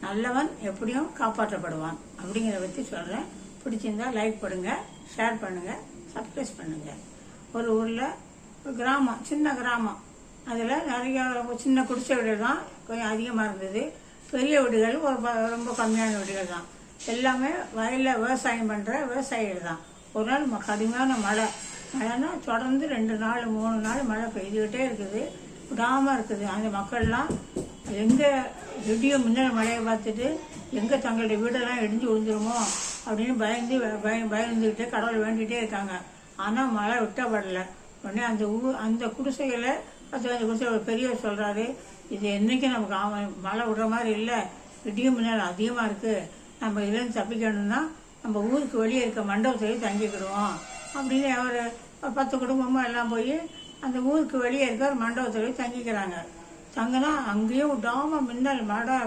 நல்லவன் எப்படியும் காப்பாற்றப்படுவான். அப்படிங்கிறத பற்றி சொல்கிறேன் பிடிச்சிருந்தா லைக் பண்ணுங்க ஷேர் பண்ணுங்க சப்ஸ்கிரைப் பண்ணுங்க. ஒரு ஊரில் ஒரு கிராமம் சின்ன கிராமம். அதில் நிறைய சின்ன குடிசை வீடு தான் கொஞ்சம் அதிகமாக இருந்தது. பெரிய வீடுகள் ஒரு ரொம்ப கம்மியான வீடுகள் தான். எல்லாமே வயலில் விவசாயம் பண்ணுற விவசாயிகள் தான். ஒரு நாள் ம- கடுமையான மழை. மழைன்னா தொடர்ந்து ரெண்டு நாள் மூணு நாள் மழை பெய்துக்கிட்டே இருக்குது. விடாமல் இருக்குது. அந்த மக்கள்லாம் எங்கே திடீர் முன்னேற மழையை பார்த்துட்டு எங்கே தங்களுடைய வீடெல்லாம் இடிஞ்சு விழுந்துருமோ அப்படின்னு பயந்து பய பயந்துக்கிட்டே கடவுளை வேண்டிகிட்டே இருக்காங்க. ஆனால் மழை விட்டப்படலை உடனே அந்த ஊ அந்த குடிசைகளை பத்து அந்த குடிசை பெரியவர் சொல்கிறாரு இது என்றைக்கும் நமக்கு ஆமாம் மழை விடுற மாதிரி இல்லை. இடியும் முன்னால் அதிகமாக இருக்குது நம்ம இதுலேருந்து தப்பிக்கணும்னா நம்ம ஊருக்கு வெளியே இருக்க மண்டபத்திலேயே தங்கிக்கிடுவோம் அப்படின்னு அவர் ஒரு பத்து குடும்பமும் எல்லாம் போய் அந்த ஊருக்கு வெளியே இருக்க ஒரு தங்கிக்கிறாங்க. தங்கினா அங்கேயும் விடாம மின்னல் மழை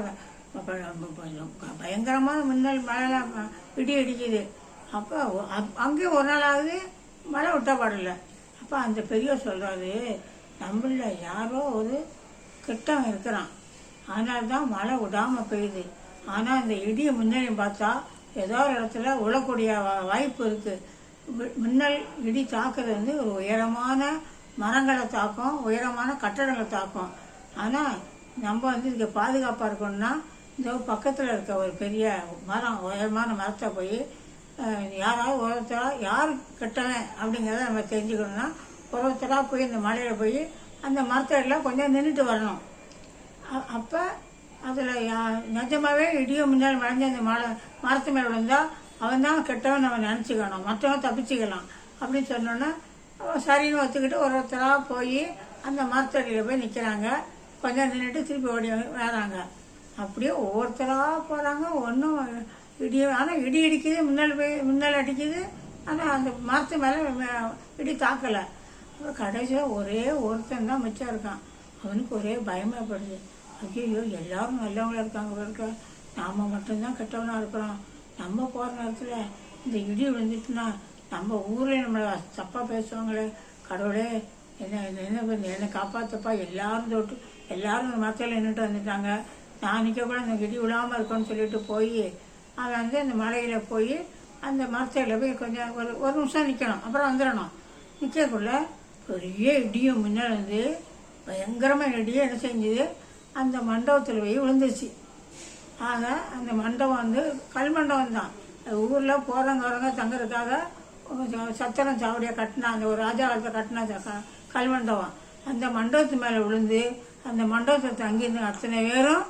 பயங்கரமான மின்னல் மழைலாம் இடி அடிக்குது. அப்போ அப்- அங்கேயும் ஒரு நாள் ஆகுது மழை விட்டா அப்போ அந்த பெரியவர் சொல்கிறாரு நம்மள யாரோ ஒரு கிட்டம் இருக்கிறான். ஆனால் தான் மழை விடாமல் பெய்யுது. ஆனால் அந்த இடிய மின்னலையும் பார்த்தா ஏதோ ஒரு இடத்துல உழக்கூடிய வாய்ப்பு இருக்குது மின்னல் இடி தாக்குறது வந்து ஒரு உயரமான மரங்களை தாக்கும் உயரமான கட்டடங்களை தாக்கும். ஆனால் நம்ம வந்து இதுக்கு பாதுகாப்பாக இருக்கணும்னா இந்த பக்கத்தில் இருக்க ஒரு பெரிய மரம் உயரமான மரத்தை போய் யாராவது ஒருத்தரா யார் கெட்டவன் அப்படிங்கிறத நம்ம தெரிஞ்சுக்கணும்னா ஒருத்தராக போய் இந்த மலையில் போய் அந்த மரத்தடியில் கொஞ்சம் நின்றுட்டு வரணும். அப்போ அதில் நிஜமாகவே இடியும் முன்னால் மறைஞ்ச அந்த மலை மரத்து மேலே விழுந்தால் அவன் தான் கெட்டவன் நம்ம நினச்சிக்கணும். மற்றவன் தப்பிச்சுக்கலாம். அப்படின்னு சொன்னோன்னா சரின்னு ஒத்துக்கிட்டு ஒரு ஒருத்தராக போய் அந்த மரத்தடியில் போய் நிற்கிறாங்க கொஞ்சம் நின்றுட்டு திருப்பி ஓடி வராங்க. அப்படியே ஒவ்வொருத்தராக போகிறாங்க ஒன்றும் இடி ஆனால் இடி இடிக்குது மின்னல் போய் மின்னல் அடிக்குது. ஆனால் அந்த மரத்து மேலே இடி தாக்கலை. அப்புறம் கடைசியாக ஒரே ஒருத்தன் தான் மிச்சம் இருக்கான். அவனுக்கு ஒரே பயமாகப்படுது ஐயோ எல்லாரும் நல்லவங்களாக இருக்காங்க போல இருக்க நாம மட்டும்தான் கெட்டவனாக இருக்கிறோம். நம்ம போகிற நேரத்தில் இந்த இடி விழுந்துட்டுனா நம்ம ஊரில் நம்மளை தப்பாக பேசுவாங்களே. கடவுளே என்ன என்ன என்ன பண்ணு, என்னை காப்பாற்றப்பா எல்லாரும் தொட்டு எல்லாரும் இந்த மரத்தில் நின்றுட்டு வந்துட்டாங்க. நான் நிற்க கூட அந்த இடி விழாமல் இருக்கணும்னு சொல்லிட்டு போய் அவன் வந்து அந்த மலையில் போய் அந்த மரத்தில் போய் கொஞ்சம் ஒரு ஒரு நிமிஷம் நிற்கணும் அப்புறம் வந்துடணும் நிற்கக்குள்ள பெரிய இடியும் முன்னால் வந்து பயங்கரமாக இடியும் என்ன செஞ்சது? அந்த மண்டபத்தில் போய் விழுந்துருச்சு. ஆக அந்த மண்டபம் வந்து கல் மண்டபம் தான். ஊரில் போகிறவங்க வரவங்க தங்கறதுக்காக கொஞ்சம் சத்திரம் சாவடியாக கட்டினா அந்த ஒரு ராஜா காலத்தில் கட்டினா கல் மண்டபம். அந்த மண்டபத்து மேலே விழுந்து அந்த மண்டபத்தில் தங்கியிருந்த அத்தனை பேரும்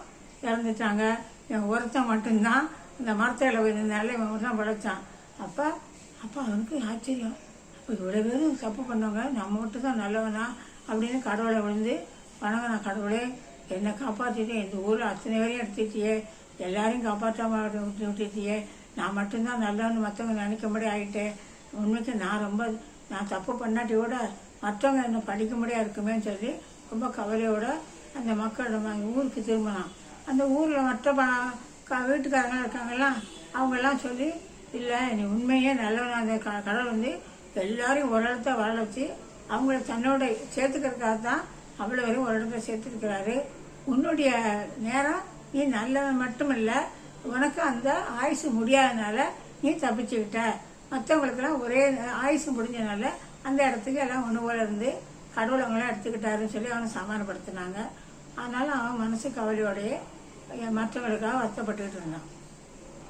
இறந்துட்டாங்க. என் ஒருத்தன் மட்டும்தான் அந்த மரத்தில் இருந்தனால இவன் மட்டும் தான் படைச்சான். அப்போ அப்போ அவனுக்கு ஆச்சரியம். அப்போ இவ்வளோ பேரும் தப்பு பண்ணவங்க நம்ம மட்டும் தான் நல்லவனா அப்படின்னு கடவுளை விழுந்து வணங்கின கடவுளே என்னை காப்பாற்றிட்டு இந்த ஊரில் அத்தனை பேரையும் எடுத்துட்டியே எல்லாரையும் காப்பாற்றாம விட்டு விட்டுட்டியே நான் மட்டும்தான் நல்லவன்னு மற்றவங்க நினைக்கும்படி ஆகிட்டேன் உண்மைக்கு நான் ரொம்ப நான் தப்பு பண்ணாட்டி கூட மற்றவங்க என்ன முடியாது இருக்குமேன்னு சொல்லி ரொம்ப கவலையோட அந்த மக்களோட ஊருக்கு திரும்பலாம் அந்த ஊரில் மற்ற ப- க- வீட்டுக்காரங்க இருக்காங்களா அவங்கெல்லாம் சொல்லி இல்லை நீ உண்மையே நல்லவனாக அந்த க கடவுள் வந்து எல்லாரையும் ஒரு இடத்த வர வச்சு அவங்கள தன்னோட சேர்த்துக்கிறதுக்காக தான் அவ்வளோ வரையும் ஒரு இடத்துல சேர்த்துருக்கிறாரு. உன்னுடைய நேரம் நீ நல்லவன் மட்டும் இல்லை உனக்கு அந்த ஆயுசு முடியாதனால நீ தப்பிச்சுக்கிட்ட. மற்றவங்களுக்கெல்லாம் ஒரே ஆயுசு முடிஞ்சனால அந்த இடத்துக்கு எல்லாம் ஒன்று போல இருந்து கடவுள் அவங்களாம் எடுத்துக்கிட்டாருன்னு சொல்லி அவனை சமாதானப்படுத்தினாங்க. அதனால அவன் மனசு கவலையோடையே மற்றவர்களுக்காக வருத்தப்பட்டுக்கிட்டு இருந்தான்.